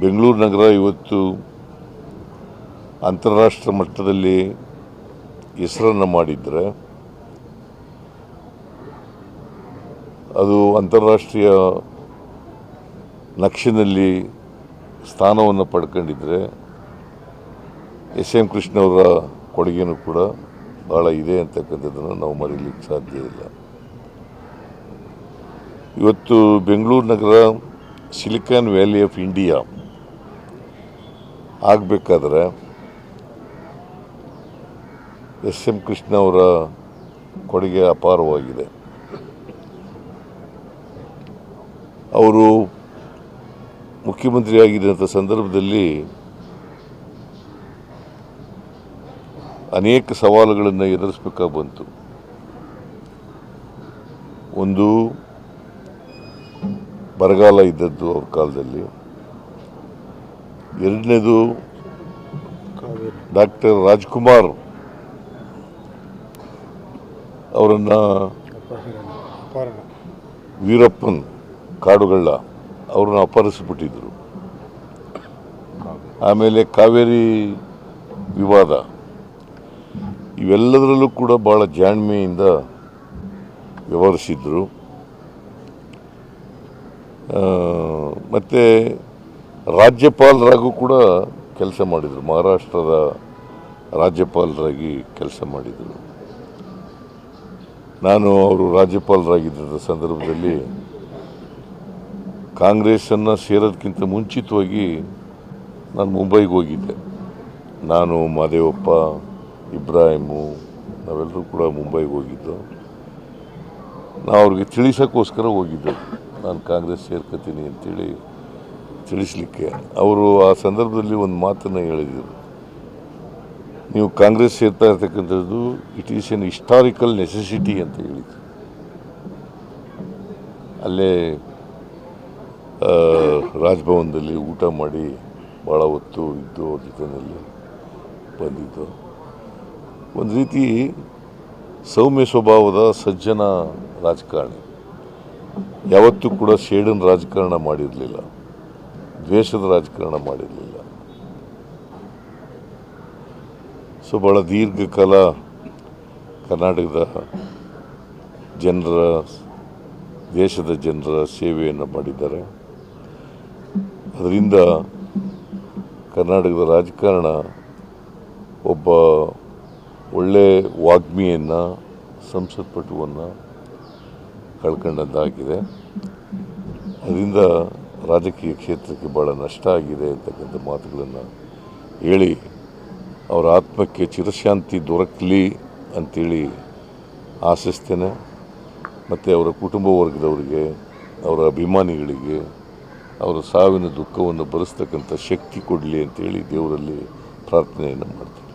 ಬೆಂಗಳೂರು ನಗರ ಇವತ್ತು ಅಂತಾರಾಷ್ಟ್ರ ಮಟ್ಟದಲ್ಲಿ ಹೆಸರನ್ನು ಮಾಡಿದರೆ ಅದು ಅಂತಾರಾಷ್ಟ್ರೀಯ ನಕ್ಷೆನಲ್ಲಿ ಸ್ಥಾನವನ್ನು ಪಡ್ಕೊಂಡಿದ್ರೆ ಎಸ್ ಎಂ ಕೃಷ್ಣವರ ಕೊಡುಗೆನೂ ಕೂಡ ಭಾಳ ಇದೆ ಅಂತಕ್ಕಂಥದ್ದನ್ನು ನಾವು ಮರೀಲಿಕ್ಕೆ ಸಾಧ್ಯ ಇಲ್ಲ. ಇವತ್ತು ಬೆಂಗಳೂರು ನಗರ ಸಿಲಿಕಾನ್ ವ್ಯಾಲಿ ಆಫ್ ಇಂಡಿಯಾ ಆಗಬೇಕಾದ್ರೆ ಎಸ್ ಎಂ ಕೃಷ್ಣ ಅವರ ಕೊಡುಗೆ ಅಪಾರವಾಗಿದೆ. ಅವರು ಮುಖ್ಯಮಂತ್ರಿಯಾಗಿದ್ದಂಥ ಸಂದರ್ಭದಲ್ಲಿ ಅನೇಕ ಸವಾಲುಗಳನ್ನು ಎದುರಿಸಬೇಕಾಗಿ ಬಂತು. ಒಂದು, ಬರಗಾಲ ಇದ್ದದ್ದು ಅವ್ರ ಕಾಲದಲ್ಲಿ. ಎರಡನೇದು ಡಾಕ್ಟರ್ ರಾಜ್ಕುಮಾರ್ ಅವರನ್ನು ವೀರಪ್ಪನ್ ಕಾಡುಗಳ್ಳ ಅವ್ರನ್ನ ಅಪಹರಿಸಿಬಿಟ್ಟಿದ್ರು. ಆಮೇಲೆ ಕಾವೇರಿ ವಿವಾದ. ಇವೆಲ್ಲದರಲ್ಲೂ ಕೂಡ ಭಾಳ ಜಾಣ್ಮೆಯಿಂದ ವ್ಯವಹರಿಸಿದ್ರು. ಮತ್ತು ಮತ್ತೆ ರಾಜ್ಯಪಾಲರಾಗೂ ಕೂಡ ಕೆಲಸ ಮಾಡಿದರು. ಮಹಾರಾಷ್ಟ್ರದ ರಾಜ್ಯಪಾಲರಾಗಿ ಕೆಲಸ ಮಾಡಿದರು. ನಾನು ಅವರು ರಾಜ್ಯಪಾಲರಾಗಿದ್ದ ಸಂದರ್ಭದಲ್ಲಿ ಕಾಂಗ್ರೆಸ್ಸನ್ನು ಸೇರೋದಕ್ಕಿಂತ ಮುಂಚಿತವಾಗಿ ನಾನು ಮುಂಬೈಗೆ ಹೋಗಿದ್ದೆ. ನಾನು, ಮಾದೇವಪ್ಪ, ಇಬ್ರಾಹಿಮು, ನಾವೆಲ್ಲರೂ ಕೂಡ ಮುಂಬೈಗೆ ಹೋಗಿದ್ದು. ನಾವು ಅವ್ರಿಗೆ ತಿಳಿಸೋಕ್ಕೋಸ್ಕರ ಹೋಗಿದ್ದೆ. ನಾನು ಕಾಂಗ್ರೆಸ್ ಸೇರ್ಕೊತೀನಿ ಅಂತೇಳಿ ತಿಳಿಸ್ಲಿಕ್ಕೆ. ಅವರು ಆ ಸಂದರ್ಭದಲ್ಲಿ ಒಂದು ಮಾತನ್ನು ಹೇಳಿದರು. ನೀವು ಕಾಂಗ್ರೆಸ್ ಸೇರ್ತಾ ಇರ್ತಕ್ಕಂಥದ್ದು it is an historical necessity ಅಂತ ಹೇಳಿದ್ರು. ಅಲ್ಲೇ ರಾಜಭವನದಲ್ಲಿ ಊಟ ಮಾಡಿ ಭಾಳ ಹೊತ್ತು ಇದ್ದು ಅವ್ರ ಜೊತೆಯಲ್ಲಿ ಬಂದಿದ್ದು. ಒಂದು ರೀತಿ ಸೌಮ್ಯ ಸ್ವಭಾವದ ಸಜ್ಜನ ರಾಜಕಾರಣಿ. ಯಾವತ್ತೂ ಕೂಡ ಶೇಡನ್ ರಾಜಕಾರಣ ಮಾಡಿರಲಿಲ್ಲ. ದ್ವೇಷದ ರಾಜಕಾರಣ ಮಾಡಿರಲಿಲ್ಲ. ಸೊ ಭಾಳ ದೀರ್ಘಕಾಲ ಕರ್ನಾಟಕದ ಜನರ, ದೇಶದ ಜನರ ಸೇವೆಯನ್ನು ಮಾಡಿದ್ದಾರೆ. ಅದರಿಂದ ಕರ್ನಾಟಕದ ರಾಜಕಾರಣ ಒಬ್ಬ ಒಳ್ಳೆ ವಾಗ್ಮಿಯನ್ನು ಸಂಸತ್ಪಟುವನ್ನು ಕಳ್ಕೊಂಡದ್ದಾಗಿದೆ ಅದರಿಂದ ರಾಜಕೀಯ ಕ್ಷೇತ್ರಕ್ಕೆ ಭಾಳ ನಷ್ಟ ಆಗಿದೆ ಅಂತಕ್ಕಂಥ ಮಾತುಗಳನ್ನು ಹೇಳಿ ಅವರ ಆತ್ಮಕ್ಕೆ ಚಿರಶಾಂತಿ ದೊರಕಲಿ ಅಂತೇಳಿ ಆಶಿಸ್ತೇನೆ. ಮತ್ತು ಅವರ ಕುಟುಂಬ ವರ್ಗದವರಿಗೆ, ಅವರ ಅಭಿಮಾನಿಗಳಿಗೆ, ಅವರ ಸಾವಿನ ದುಃಖವನ್ನು ಭರಿಸ್ತಕ್ಕಂಥ ಶಕ್ತಿ ಕೊಡಲಿ ಅಂತೇಳಿ ದೇವರಲ್ಲಿ ಪ್ರಾರ್ಥನೆಯನ್ನು ಮಾಡ್ತೀನಿ.